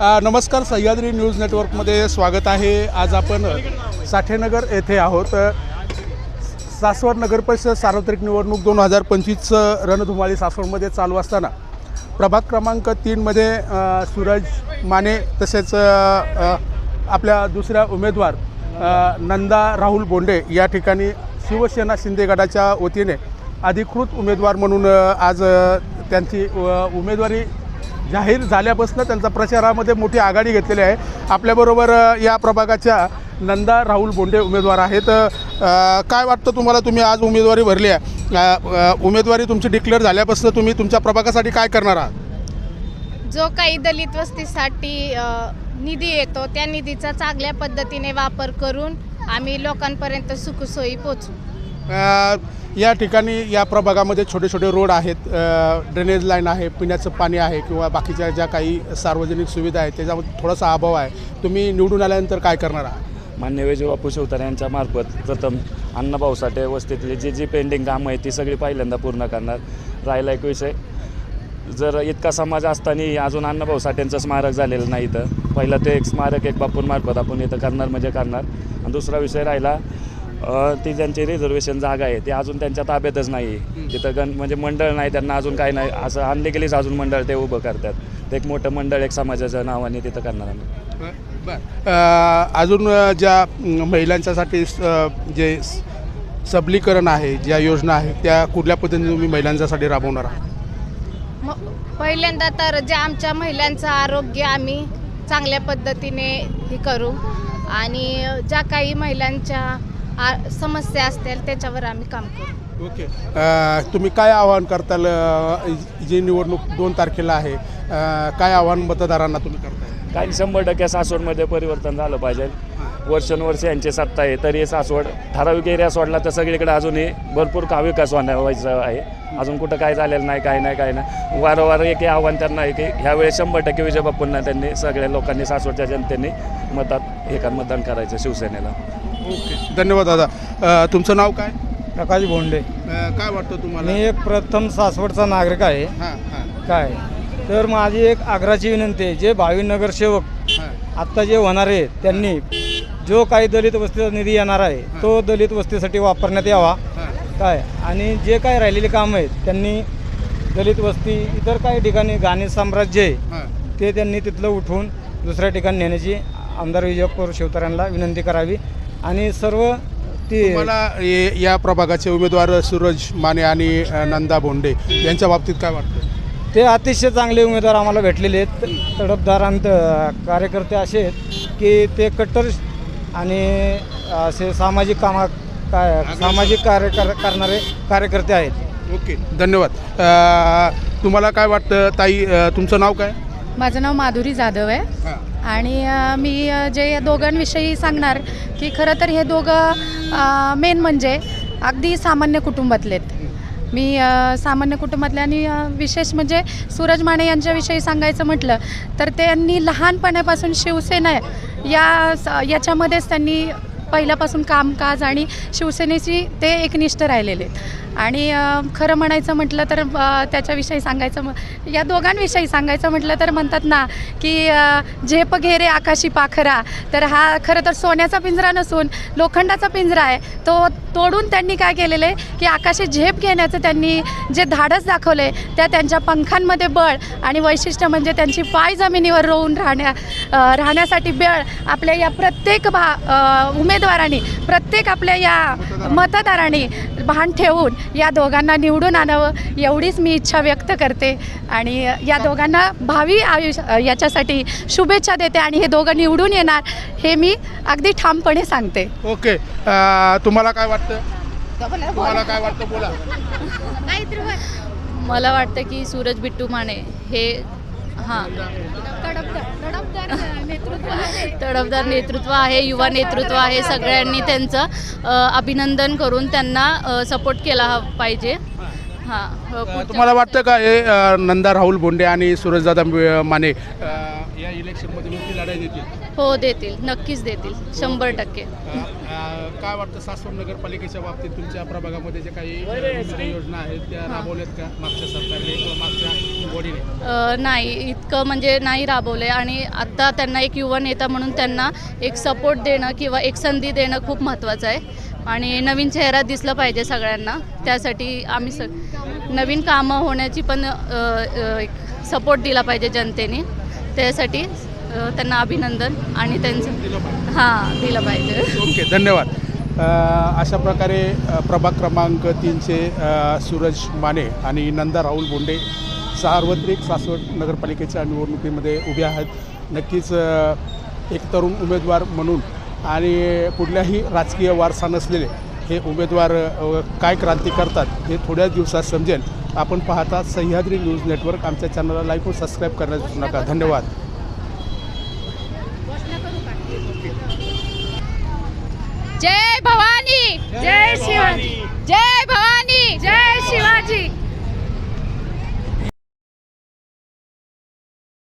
नमस्कार सह्याद्री न्यूज नेटवर्कमध्ये स्वागत आहे. आज आपण साठेनगर येथे आहोत. अ, सासवड नगरपरिषद सार्वत्रिक निवडणूक दोन हजार पंचवीसचं रणधुमाळी सासवडमध्ये चालू असताना प्रभाग क्रमांक तीनमध्ये सूरज माने तसेच आपल्या दुसऱ्या उमेदवार नंदा राहुल बोंडे या ठिकाणी शिवसेना शिंदे गटाच्या वतीने अधिकृत उमेदवार म्हणून आज त्यांची उमेदवारी जाहीर झाल्यापासून त्यांचा प्रचारामध्ये मोठी आघाडी घेतलेली आहे. आपल्याबरोबर या प्रभागाच्या नंदा राहुल बोंडे उमेदवार आहेत. काय वाटतं तुम्हाला? तुम्ही आज उमेदवारी भरली आहे. उमेदवारी तुमची डिक्लेअर झाल्यापासून तुम्ही तुमच्या प्रभागासाठी काय करणार आहात? जो काही दलित वस्तीसाठी निधी येतो त्या निधीचा चांगल्या पद्धतीने वापर करून आम्ही लोकांपर्यंत सुखसोयी पोचू या ठिकाणी या प्रभागामध्ये छोटे छोटे रोड आहेत ड्रेनेज लाईन आहे पिण्याचं पाणी आहे किंवा बाकीच्या ज्या काही सार्वजनिक सुविधा आहेत त्याच्यामध्ये थोडासा अभाव आहे. तुम्ही निवडून आल्यानंतर काय करणार आहात? मान्य विजय बापू शिवतारे यांच्या मार्फत प्रथम अण्णाभाऊ साठे वस्तीतले जी जी पेंडिंग कामं आहेत ती सगळी पहिल्यांदा पूर्ण करणार. राहिला एक विषय. जर इतका समाज असताना अजून अण्णाभाऊ साठेंचं स्मारक झालेलं नाही तर पहिलं ते एक स्मारक एक बापूंमार्फत आपण इथं करणार म्हणजे करणार. आणि दुसरा विषय राहिला ती ज्यांची रिझर्वेशन जागा आहे ती अजून त्यांच्या ताब्यातच नाही. आहे तिथं गण म्हणजे मंडळ नाही त्यांना अजून काही नाही. असं आणले गेलीच अजून मंडळ ते उभं करतात. ते एक मोठं मंडळ एक समाजाच्या नावाने तिथं करणार आम्ही. अजून ज्या महिलांच्यासाठी जे सबलीकरण आहे ज्या योजना आहेत त्या कुठल्या पद्धतीने तुम्ही महिलांच्यासाठी राबवणार आहात? म पहिल्यांदा तर जे आमच्या महिलांचं आरोग्य आम्ही चांगल्या पद्धतीने हे करू. आणि ज्या काही महिलांच्या आ- समस्या असतील त्याच्यावर आम्ही काम करू. ओके. अ, तुम्ही काय आवाहन करताल अ, जी निवडणूक दोन तारखेला आहे अ, काय आव्हान मतदारांना तुम्ही करताय? काही शंभर टक्के सासवडमध्ये परिवर्तन झालं पाहिजे. वर्षानुवर्ष यांची सत्ता आहे तरी सासवड ठराविक एरिया सोडला तर सगळीकडे अजूनही भरपूर का विकास व्हायचं आहे. अजून कुठं काय झालेलं नाही काय नाही काय नाही. वारंवार एक हे आव्हान त्यांना आहे की ह्यावेळेस शंभर टक्के विजय बाप्पूंना त्यांनी सगळ्या लोकांनी सासवडच्या जनतेने मतात एका मतदान करायचं शिवसेनेला. ओके. धन्यवाद दादा. अ, तुमचं नाव काय? प्रकाश बोंडे. अ, काय वाटतं तुम्हाला? मी एक प्रथम सासवडचा नागरिक आहे. हां हां. काय? तर माझी एक आग्रहाची विनंती आहे जे भावी नगरसेवक हां. आत्ता जे होणार आहे त्यांनी जो काही दलित वस्तीचा निधी येणार आहे तो दलित वस्तीसाठी वापरण्यात यावा. हां. काय? आणि जे काही राहिलेले कामं आहेत त्यांनी दलित वस्ती इतर काही ठिकाणी गाणे साम्राज्य आहे हां. ते त्यांनी तिथलं उठवून दुसऱ्या ठिकाणी नेण्याची आमदार विजयपूर शिवतारांना विनंती करावी. आणि सर्व ती तुम्हाला ये- प्रभागाचे उमेदवार सूरज माने आणि नंदा बोंडे यांच्या बाबतीत काय वाटतं? ते अतिशय चांगले उमेदवार आम्हाला भेटलेले आहेत. तडफदार आणि त- कार्यकर्ते असे आहेत की ते कट्टर आणि असे सामाजिक कामा काय सामाजिक कार्य कर करणारे कार्यकर्ते आहेत. ओके धन्यवाद. तुम्हाला काय वाटतं ताई अ, तुमचं नाव काय? माझं नाव माधुरी जाधव आहे. हां. आणि मी जे या दोघांविषयी सांगणार की खरं तर हे दोघं मेन म्हणजे अगदी सामान्य कुटुंबातलेत मी सामान्य कुटुंबातले आणि विशेष म्हणजे सूरज माने यांच्याविषयी सांगायचं म्हटलं तर त्यांनी लहानपणापासून शिवसेना या स- याच्यामध्येच त्यांनी पहिल्यापासून कामकाज आणि शिवसेनेशी ते एकनिष्ठ राहिलेले आहेत. आणि खरं म्हणायचं म्हटलं तर त्याच्याविषयी सांगायचं म- या दोघांविषयी सांगायचं म्हटलं तर म्हणतात ना की झेप घेरे आकाशी पाखरा. तर हा खरं तर सोन्याचा पिंजरा नसून लोखंडाचा पिंजरा आहे. तो तोडून त्यांनी काय केलेलं आहे की आकाशी झेप घेण्याचं त्यांनी जे धाडस दाखवले त्या त्यांच्या पंखांमध्ये बळ आणि वैशिष्ट्य म्हणजे त्यांची पाय जमिनीवर रोवून राहण्या राहण्यासाठी बळ आपल्या या प्रत्येक भा उमेदवारांनी प्रत्येक आपल्या या मतदारांनी भान ठेवून या दोघांना निवडून आणावं एवढीच मी इच्छा व्यक्त करते. आणि या दोघांना भावी आयुष्य याच्यासाठी शुभेच्छा देते आणि हे दोघं निवडून येणार हे मी अगदी ठामपणे सांगते. ओके. तुम्हाला काय वाटतं? तुम्हाला काय वाटतं? बोला. मला वाटतं की सूरज बिट्टू माने हे हां. तडफदार नेतृत्व आहे युवा नेतृत्व आहे सगळ्यांनी त्यांचं अभिनंदन करून त्यांना सपोर्ट केला पाहिजे. हां पुढच्या- तुम्हाला वाटतं का हे नंदा राहुल बोंडे आणि सूरजदादा माने या इलेक्शनमध्ये लढाई देतील? हो देतील. नक्कीच देतील. शंभर टक्के. काय वाटतं सासवड नगरपालिकेच्या बाबतीत तुमच्या प्रभागामध्ये जे काही योजना आहेत त्या राबवल्यात का मागच्या सरकारने किंवा मागच्या बॉडीने नाही. इतकं म्हणजे नाही राबवले आणि आत्ता त्यांना एक युवा नेता म्हणून त्यांना एक सपोर्ट देणं किंवा एक संधी देणं खूप महत्त्वाचं आहे. आणि नवीन चेहरा दिसलं पाहिजे सगळ्यांना. त्यासाठी आम्ही स नवीन कामं होण्याची पण एक सपोर्ट दिला पाहिजे जनतेने. त्यासाठी त्यांना अभिनंदन आणि त्यांचं हां दिलं पाहिजे. ओके धन्यवाद. अशा प्रकारे प्रभाग क्रमांक तीनचे सूरज माने आणि नंदा राहुल बोंडे सार्वत्रिक सासवड नगरपालिकेच्या निवडणुकीमध्ये उभे आहेत. नक्कीच एक तरुण उमेदवार म्हणून आणि कुठल्याही राजकीय वारसा नसलेले हे उमेदवार काय क्रांती करतात हे थोड्याच दिवसात समजेल. आपण पाहता सह्याद्री न्यूज नेटवर्क आमच्या चॅनलला लाईक व सबस्क्राईब करण्यास विसरू नका. धन्यवाद. जय भवानी जय शिवाजी जय भवानी जय